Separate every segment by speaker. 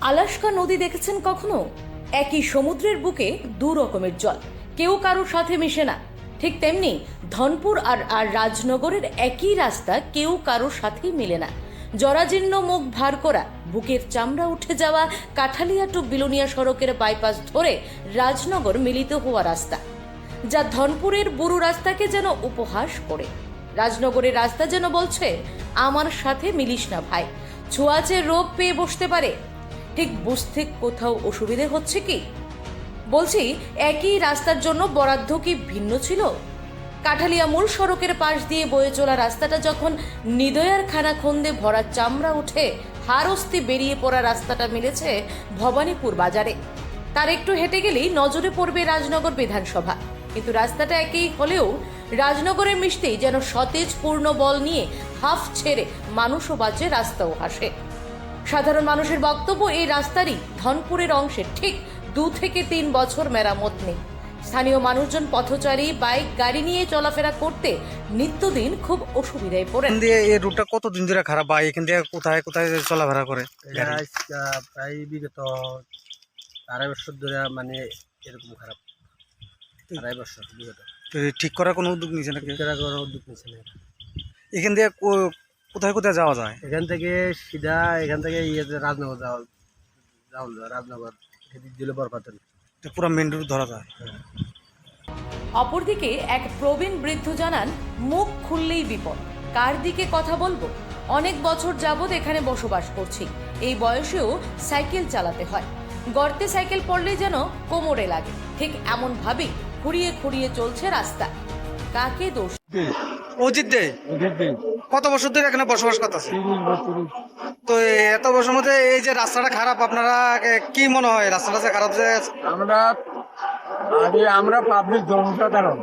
Speaker 1: Alaska নদী দেখেছেন কখনো? একই সমুদ্রের বুকে দু রকমের জল। কেউ কারোর সাথে মিশে না। ঠিক তেমনি ধনপুর আর আর রাজনগরের একই রাস্তা কেউ কারোর সাথেই মিলে না। জরাজীর্ণ মুখ ভার করা, বুকের চামড়া উঠে যাওয়া কাঠালিয়া টু বিলোনিয়া সড়কের বাইপাস ধরে রাজনগর মিলিত হওয়া রাস্তা, যা ধনপুরের বুড়ো রাস্তাকে যেন উপহাস করে। রাজনগরের রাস্তা যেন বলছে, আমার সাথে মিলিস না ভাই। ছোঁয়াচে রোগ পেয়ে বসতে পারে। ঠিক বুঝতে কোথাও অসুবিধে হচ্ছে কি? বলছি, একই রাস্তার জন্য বরাদ্দ কি ভিন্ন ছিল? কাঠালিয়া মূল সড়কের পাশ দিয়ে বয়ে চলা রাস্তাটা যখন নিদয়ার খানা খন্দে ভরা চামড়া উঠে হারস্তি বেরিয়ে পড়া রাস্তাটা মিলেছে ভবানীপুর বাজারে। তার একটু হেঁটে গেলেই নজরে পড়বে রাজনগর বিধানসভা। কিন্তু রাস্তাটা একই হলেও রাজনগরের মিশতেই যেন সতেজ পূর্ণ বল নিয়ে হাফ ছেড়ে মানুষও বাঁচে, রাস্তাও হাসে। সাধারণ মানুষের বক্তব্য এই রাস্তারই ধনপুরের অংশে ঠিক দু থেকে তিন বছর মেরামত নেই। স্থানীয় মানুষজন পথচারী বাইক গাড়ি নিয়ে চলাফেরা করতে নিত্যদিন খুব অসুবিধায় পড়েন।
Speaker 2: দিয়ে এই রুটটা কতদিন ধরে খারাপ? বা এখান দিয়ে কোথায় কোথায় চলাফেরা করে
Speaker 3: প্রায় বিগত আড়াই বছর ধরে মানে এরকম খারাপ। আড়াই বছর বিগত।
Speaker 2: ঠিক করার কোনো উদ্যোগ নিয়েছে নাকি?
Speaker 3: কেরা করার উদ্যোগ নিচ্ছে না।
Speaker 2: এখান দিয়ে কোথায় কোথায় যাওয়া যায়?
Speaker 3: এখান থেকে সিধা এখান থেকে ইয়েতে রাজনগর যাওয়া যাওয়া রাজনগর। এদিক দিলে বরপাতন
Speaker 2: পুরো মেন রুট ধরা যায়।
Speaker 1: অপরদিকে এক প্রবীণ বৃদ্ধ জানান মুখ খুললেই বিপদ। কার দিকে কথা বলব? অনেক বছর যাবৎ এখানে বসবাস করছি। এই বয়সেও সাইকেল চালাতে হয়। গর্তে সাইকেল পড়লেই যেন কোমরে লাগে। ঠিক এমন ভাবেই খুঁড়িয়ে খুঁড়িয়ে চলছে রাস্তা। কাকে দোষ?
Speaker 2: অজিত দে? কত বছর ধরে এখানে বসবাস করতেছে? তো এত বছর মধ্যে এই যে রাস্তাটা খারাপ আপনারা কি মনে হয় রাস্তাটা খারাপ যে
Speaker 4: আমরা আগে আমরা পাবলিক জনসাধারণ।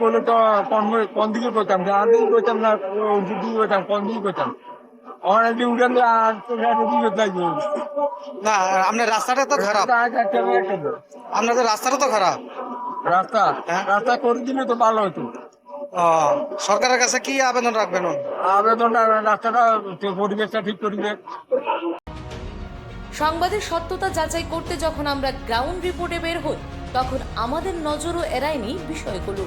Speaker 4: করলে তো কোন কোন দিকে করতাম? যার দিকে করতাম না দিকে করতাম কোন দিকে করতাম? অনেকদিন উঠেন আর দিকে
Speaker 2: না আপনার রাস্তাটা তো খারাপ। আপনাদের রাস্তাটা তো খারাপ।
Speaker 4: রাস্তা? রাস্তা করে দিলে তো ভালো হতো
Speaker 2: সরকারের কাছে কি আবেদন রাখবেন?
Speaker 4: আবেদনটা রাস্তাটা পরিবেশটা ঠিক করবে
Speaker 1: সংবাদের সত্যতা যাচাই করতে যখন আমরা গ্রাউন্ড রিপোর্টে বের হই তখন আমাদের নজরও এড়ায়নি বিষয়গুলো।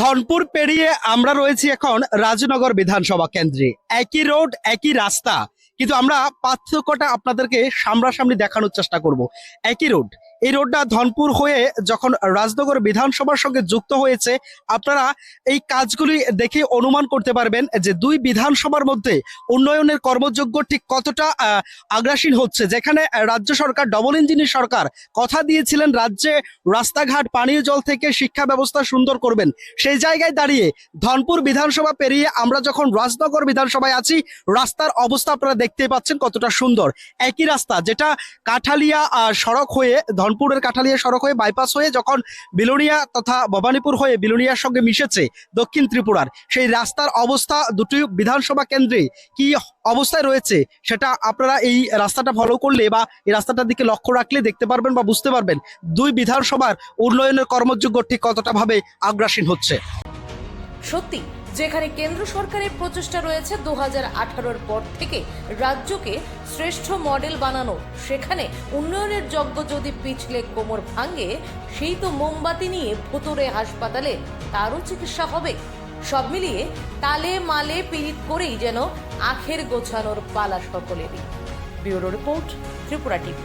Speaker 5: ধনপুর পেরিয়ে আমরা রয়েছি এখন রাজনগর বিধানসভা কেন্দ্রে। একই রোড একই রাস্তা। কিন্তু আমরা পার্থক্যটা আপনাদেরকে সামনাসামনি দেখানোর চেষ্টা করব। একই রোড এই রোডটা ধনপুর হয়ে যখন রাজনগর বিধানসভার সঙ্গে যুক্ত হয়েছে, আপনারা এই কাজগুলি দেখে অনুমান করতে পারবেন যে দুই বিধানসভার মধ্যে উন্নয়নের কর্মযোগ্য ঠিক কতটা আগ্রাসীন হচ্ছে। যেখানে রাজ্য সরকার ডবল ইঞ্জিনের সরকার কথা দিয়েছিলেন, রাজ্যে রাস্তাঘাট, পানীয় জল থেকে শিক্ষা ব্যবস্থা সুন্দর করবেন। সেই জায়গায় দাঁড়িয়ে ধনপুর বিধানসভা পেরিয়ে আমরা যখন রাজনগর বিধানসভায় আছি, রাস্তার অবস্থা আপনারা দেখতে পাচ্ছেন কতটা সুন্দর। একই রাস্তা যেটা কাঠালিয়া সড়ক হয়ে ধনপুরের কাঠালিয়া সড়ক হয়ে বাইপাস হয়ে যখন বিলোনিয়া তথা ভবানীপুর হয়ে বিলোনিয়ার সঙ্গে মিশেছে দক্ষিণ ত্রিপুরার, সেই রাস্তার অবস্থা দুটি বিধানসভা কেন্দ্রে কি অবস্থায় রয়েছে সেটা আপনারা এই রাস্তাটা ফলো করলে বা এই রাস্তাটার দিকে লক্ষ্য রাখলে দেখতে পারবেন বা বুঝতে পারবেন। দুই বিধানসভার উন্নয়নের কর্মযোগ্য ঠিক কতটা ভাবে আগ্রাসীন হচ্ছে।
Speaker 1: সত্যি, যেখানে কেন্দ্র সরকারের প্রচেষ্টা রয়েছে দু হাজার পর থেকে রাজ্যকে শ্রেষ্ঠ মডেল বানানো, সেখানে উন্নয়নের যজ্ঞ যদি পিছলে কোমর ভাঙে, সেই তো মোমবাতি নিয়ে ভুতুরে হাসপাতালে তারও চিকিৎসা হবে। সব মিলিয়ে তালে মালে পীড়িত করেই যেন আখের গোছানোর পালা সকলেরই। Bureau report, Tripura TV.